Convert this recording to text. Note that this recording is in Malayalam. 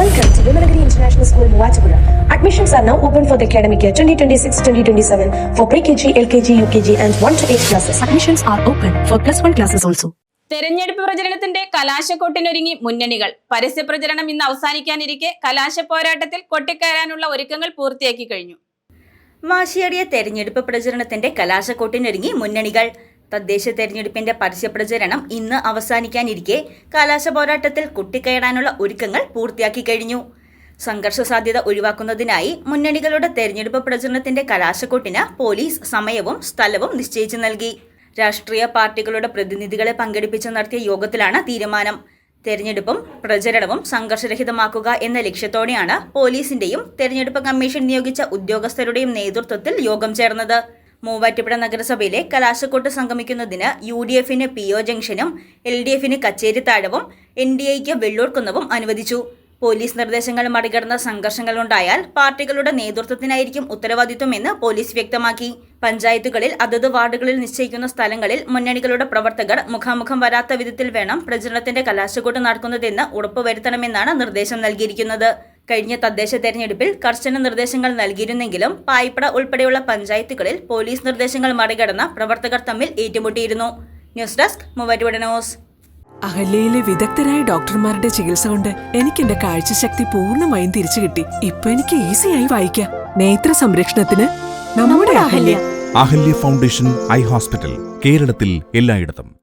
Welcome to Vimalagiri International School, Muachapura. Admissions are now open for the academic year 2026-2027 for pre-KG, LKG, UKG and 1 to 8 classes. Admissions are open for plus 1 classes also. തെരഞ്ഞെടുപ്പ് പ്രചരണത്തിന്റെ കലാശക്കൊട്ടിനൊരുങ്ങി മുന്നണികൾ പരസ്യ പ്രചരണം ഇന്ന് അവസാനിക്കാനിരിക്കെ കലാശ പോരാട്ടത്തിൽ കൊട്ടിക്കയറാനുള്ള ഒരുക്കങ്ങൾ പൂർത്തിയാക്കി കഴിഞ്ഞു വാശിയേറിയ തെരഞ്ഞെടുപ്പ് പ്രചരണത്തിന്റെ കലാശക്കൊട്ടിനൊരുങ്ങി മുന്നണികൾ തദ്ദേശ തെരഞ്ഞെടുപ്പിന്റെ പരസ്യപ്രചരണം ഇന്ന് അവസാനിക്കാനിരിക്കെ കലാശ പോരാട്ടത്തിൽ കുട്ടിക്കയറാനുള്ള ഒരുക്കങ്ങൾ പൂർത്തിയാക്കി കഴിഞ്ഞു. സംഘർഷ സാധ്യത ഒഴിവാക്കുന്നതിനായി മുന്നണികളുടെ തെരഞ്ഞെടുപ്പ് പ്രചരണത്തിന്റെ കലാശക്കൊട്ടിന് പോലീസ് സമയവും സ്ഥലവും നിശ്ചയിച്ചു നൽകി. രാഷ്ട്രീയ പാർട്ടികളുടെ പ്രതിനിധികളെ പങ്കെടുപ്പിച്ച് നടത്തിയ യോഗത്തിലാണ് തീരുമാനം. തെരഞ്ഞെടുപ്പും പ്രചരണവും സംഘർഷരഹിതമാക്കുക എന്ന ലക്ഷ്യത്തോടെയാണ് പോലീസിന്റെയും തെരഞ്ഞെടുപ്പ് കമ്മീഷൻ നിയോഗിച്ച ഉദ്യോഗസ്ഥരുടെയും നേതൃത്വത്തിൽ യോഗം ചേർന്നത്. മൂവാറ്റുപുഴ നഗരസഭയിലെ കലാശക്കൊട്ട് സംഗമിക്കുന്നതിന് യു ഡി എഫിന് പി ഒ ജംഗ്ഷനും എൽ ഡി എഫിന് കച്ചേരിത്താഴവും എൻ ഡി എക്ക് വെള്ളൂർക്കുന്നവും അനുവദിച്ചു. പോലീസ് നിർദ്ദേശങ്ങൾ മറികടന്ന സംഘർഷങ്ങളുണ്ടായാൽ പാർട്ടികളുടെ നേതൃത്വത്തിനായിരിക്കും ഉത്തരവാദിത്വമെന്ന് പോലീസ് വ്യക്തമാക്കി. പഞ്ചായത്തുകളിൽ അതത് വാർഡുകളിൽ നിശ്ചയിക്കുന്ന സ്ഥലങ്ങളിൽ മുന്നണികളുടെ പ്രവർത്തകർ മുഖാമുഖം വരാത്ത വിധത്തിൽ വേണം പ്രചരണത്തിന്റെ കലാശക്കൂട്ട് നടക്കുന്നതെന്ന് ഉറപ്പുവരുത്തണമെന്നാണ് നിർദ്ദേശം നൽകിയിരിക്കുന്നത്. കഴിഞ്ഞ തദ്ദേശ തെരഞ്ഞെടുപ്പിൽ കർശന നിർദ്ദേശങ്ങൾ നൽകിയിരുന്നെങ്കിലും പായിപ്പട ഉൾപ്പെടെയുള്ള പഞ്ചായത്തുകളിൽ പോലീസ് നിർദ്ദേശങ്ങൾ മറികടന്ന പ്രവർത്തകർ തമ്മിൽ ഏറ്റുമുട്ടിയിരുന്നു. News desk Muvattupuzha news. അഹല്യയിലെ വിദഗ്ധരായ ഡോക്ടർമാരുടെ ചികിത്സ കൊണ്ട് എനിക്ക് എന്റെ കാഴ്ചശക്തി പൂർണമായും തിരിച്ചു കിട്ടി. ഇപ്പൊ എനിക്ക് ഈസിയായി വായിക്കാം. നേത്ര സംരക്ഷണത്തിന് നമ്മുടെ Ahalya. Ahalya foundation eye hospital കേരളത്തിൽ എല്ലായിടത്തും.